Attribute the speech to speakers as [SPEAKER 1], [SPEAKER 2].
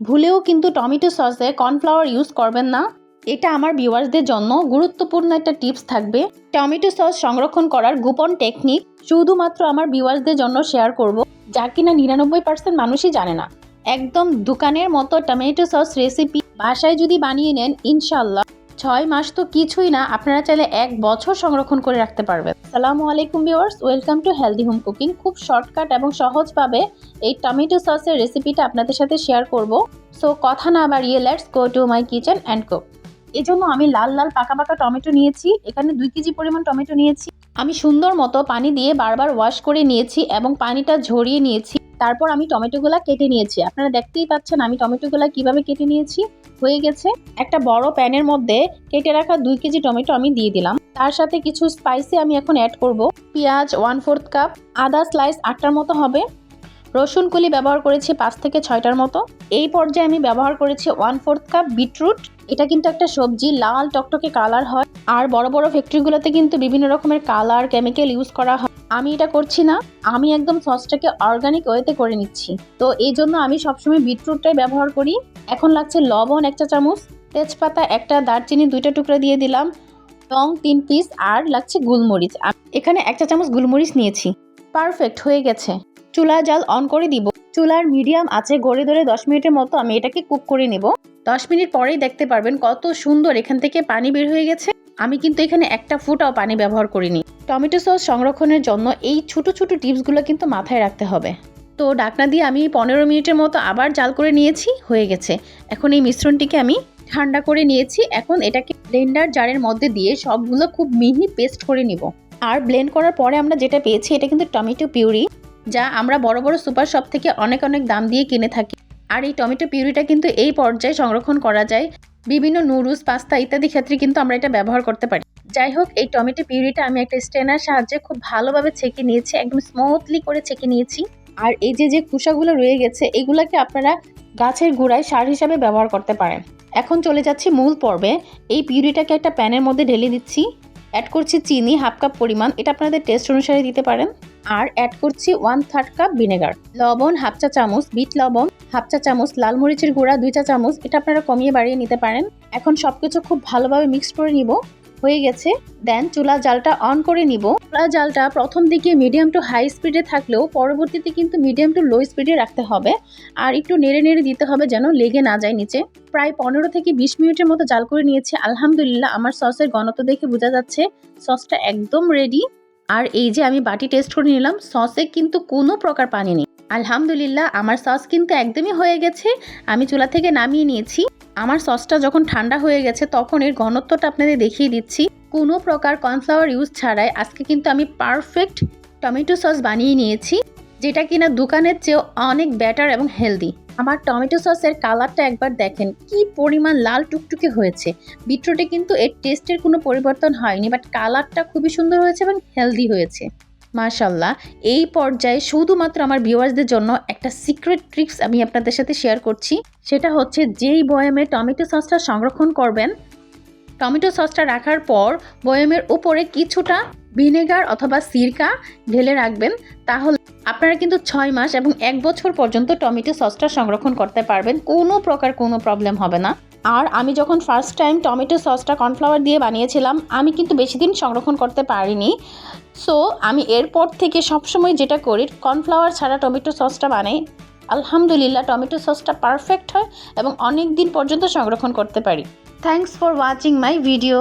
[SPEAKER 1] ভুলেও কিন্তু tomato সসে cornflour use করবেন না। এটা আমার ভিউয়ার্সদের জন্য গুরুত্বপূর্ণ একটা টিপস থাকবে। টমেটো সস সংরক্ষণ করার গোপন টেকনিক শুধুমাত্র আমার ভিউয়ার্সদের জন্য শেয়ার করব, যা কিনা নিরানব্বই পার্সেন্ট মানুষই জানে না। একদম দোকানের মতো টমেটো সস রেসিপি বাসায় যদি বানিয়ে নেন ইনশাল্লাহ ছয় মাস তো কিছুই না, আপনারা চাইলে এক বছর সংরক্ষণ করে রাখতে পারবেন। সালামু আলাইকুম viewers, welcome to healthy home cooking. খুব শর্টকাট এবং সহজভাবে এই টমেটো সসের রেসিপিটা আপনাদের সাথে শেয়ার করব। সো কথা না বাড়িয়ে let's go to my kitchen and cook জন্য আমি লাল লাল, পাকা পাকা টমেটো নিয়েছি, এখানে দুই কেজি পরিমাণ টমেটো নিয়েছি। আমি সুন্দর মতো পানি দিয়ে বারবার ওয়াশ করে নিয়েছি এবং পানিটা ঝরিয়ে নিয়েছি। তারপর আমি টমেটোগুলা কেটে নিয়েছি। আপনারা দেখতেই পাচ্ছেন আমি টমেটোগুলা কীভাবে কেটে নিয়েছি। হয়ে গেছে। একটা বড় প্যানের মধ্যে কেটে রাখা দুই কেজি টমেটো আমি দিয়ে দিলাম। তার সাথে কিছু স্পাইসি আমি এখন অ্যাড করব। পেঁয়াজ ওয়ান ফোর্থ কাপ আদা স্লাইস আটটার মতো হবে। রসুন কুলি ব্যবহার করেছি পাঁচ থেকে ছয়টার মতো। এই পর্যায়ে আমি ব্যবহার করেছি ওয়ান ফোর্থ কাপ বিটরুট এটা কিন্তু একটা সবজি, লাল টকটকে কালার হয়। আর বড় বড় ফ্যাক্টরিগুলোতে কিন্তু বিভিন্ন রকমের কালার কেমিক্যাল ইউজ করা হয়। আমি এটা করছি না, আমি একদম সসটাকে অর্গানিক ওয়েতে করে নিচ্ছি। তো এই জন্য আমি সবসময় বিটরুটটাই ব্যবহার করি। এখন লাগছে লবণ একটা চামচ, তেজপাতা একটা দারচিনি দুইটা টুকরা দিয়ে দিলাম লং তিন পিস আর লাগছে গুলমরিচ। এখানে একটা চামচ গুলমরিচ নিয়েছি। পারফেক্ট হয়ে গেছে। চুলা জাল অন করে দিব। চুলার মিডিয়াম আছে, গড়ে ধরে দশ মিনিটের মতো আমি এটাকে কুক করে নেব। দশ মিনিট পরেই দেখতে পারবেন কত সুন্দর এখান থেকে পানি বের হয়ে গেছে। আমি কিন্তু এখানে একটা ফুটাও পানি ব্যবহার করিনি। টমেটো সস সংরক্ষণের জন্য এই ছোট ছোট টিপসগুলো কিন্তু মাথায় রাখতে হবে। তো ডাকনা দিয়ে আমি পনেরো মিনিটের মতো আবার জাল করে নিয়েছি, হয়ে গেছে। এখন এই মিশ্রণটিকে আমি ঠান্ডা করে নিয়েছি। এখন এটাকে ব্লেন্ডার জারের মধ্যে দিয়ে সবগুলো খুব মিহি পেস্ট করে নিব। আর ব্লেন্ড করার পরে আমরা যেটা পেয়েছি, এটা কিন্তু টমেটো পিউরি, যা আমরা বড় বড় সুপার শপ থেকে অনেক অনেক দাম দিয়ে কিনে থাকি। আর এই টমেটো পিউরিটা কিন্তু এই পর্যায়ে সংরক্ষণ করা যায়। বিভিন্ন নুডলস, পাস্তা ইত্যাদি ক্ষেত্রে কিন্তু আমরা এটা ব্যবহার করতে পারি। যাই হোক এই টমেটো পিউরিটা আমি একটা স্ট্রেনার সাহায্যে খুব ভালোভাবে ছেঁকে নিয়েছি, একদম স্মুথলি করে ছেঁকে নিয়েছি। আর এই যে যে খোসাগুলো রয়ে গেছে, এগুলাকে আপনারা গাছের গোড়ায় সার হিসাবে ব্যবহার করতে পারেন। এখন চলে যাচ্ছি মূল পর্বে। এই পিউরিটাকে একটা প্যানের মধ্যে ঢেলে দিচ্ছি। অ্যাড করছি চিনি হাফ কাপ পরিমাণ। এটা আপনাদের টেস্ট অনুসারে দিতে পারেন। আর অ্যাড করছি ওয়ান থার্ড কাপ ভিনেগার লবণ হাফ চা চামচ, বিট লবণ হাফ চা চামচ, লাল মরিচের গুঁড়া, দুই চা চামচ, এটা আপনারা কমিয়ে বাড়িয়ে নিতে পারেন। এখন সবকিছু খুব ভালোভাবে মিক্স করে নিব। হয়ে গেছে। দেন চুলা জালটা অন করে নিব। চুলা জালটা প্রথম দিকে মিডিয়াম টু হাই স্পিডে থাকলেও পরবর্তীতে কিন্তু মিডিয়াম টু লো স্পিডে রাখতে হবে। আর একটু নেড়ে নেড়ে দিতে হবে যেন লেগে না যায় নিচে। প্রায় পনেরো থেকে বিশ মিনিটের মতো জাল করে নিয়েছি। আলহামদুলিল্লাহ আমার সসের ঘনত্ব দেখে বোঝা যাচ্ছে সসটা একদম রেডি আর এই যে আমি বাটি টেস্ট করে নিলাম, সসে কিন্তু কোনো প্রকার পানি নেই। আলহামদুলিল্লাহ আমার সস কিন্তু একদমই হয়ে গেছে। আমি চুলা থেকে নামিয়ে নিয়েছি। আমার সসটা যখন ঠান্ডা হয়ে গেছে, তখন এর ঘনত্বটা আপনাদের দেখিয়ে দিচ্ছি। কোনো প্রকার কর্নফ্লাওয়ার ইউজ ছাড়াই আজকে কিন্তু আমি পারফেক্ট টমেটো সস বানিয়ে নিয়েছি, যেটা কিনা দোকানের চেয়েও অনেক বেটার এবং হেলদি। আমার টমেটো সসের কালারটা একবার দেখেন, কি পরিমাণ লাল টুকটুকে হয়েছে। বিটরুটে কিন্তু এর টেস্টের কোনো পরিবর্তন হয়নি, বাট কালারটা খুবই সুন্দর হয়েছে এবং হেলদি হয়েছে। মাশাল্লাহ এই পর্যায়ে শুধুমাত্র আমার ভিউয়ার্সদের জন্য একটা সিক্রেট ট্রিক্স আমি আপনাদের সাথে শেয়ার করছি। সেটা হচ্ছে যেই বয়ামে টমেটো সসটা সংরক্ষণ করবেন, টমেটো সসটা রাখার পর বয়ামের উপরে কিছুটা ভিনেগার অথবা সিরকা ঢেলে রাখবেন। তাহলে আপনারা কিন্তু ছয় মাস এবং এক বছর পর্যন্ত টমেটো সসটা সংরক্ষণ করতে পারবেন। কোনো প্রকার কোনো প্রবলেম হবে না। আর আমি যখন ফার্স্ট টাইম টমেটো সসটা কর্নফ্লাওয়ার দিয়ে বানিয়েছিলাম, আমি কিন্তু বেশি দিন সংরক্ষণ করতে পারিনি। সো আমি এরপর থেকে সবসময় যেটা করি কর্নফ্লাওয়ার ছাড়া টমেটো সসটা বানাই। আলহামদুলিল্লাহ টমেটো সসটা পারফেক্ট হয় এবং অনেক দিন পর্যন্ত সংরক্ষণ করতে পারি। Thanks for watching my video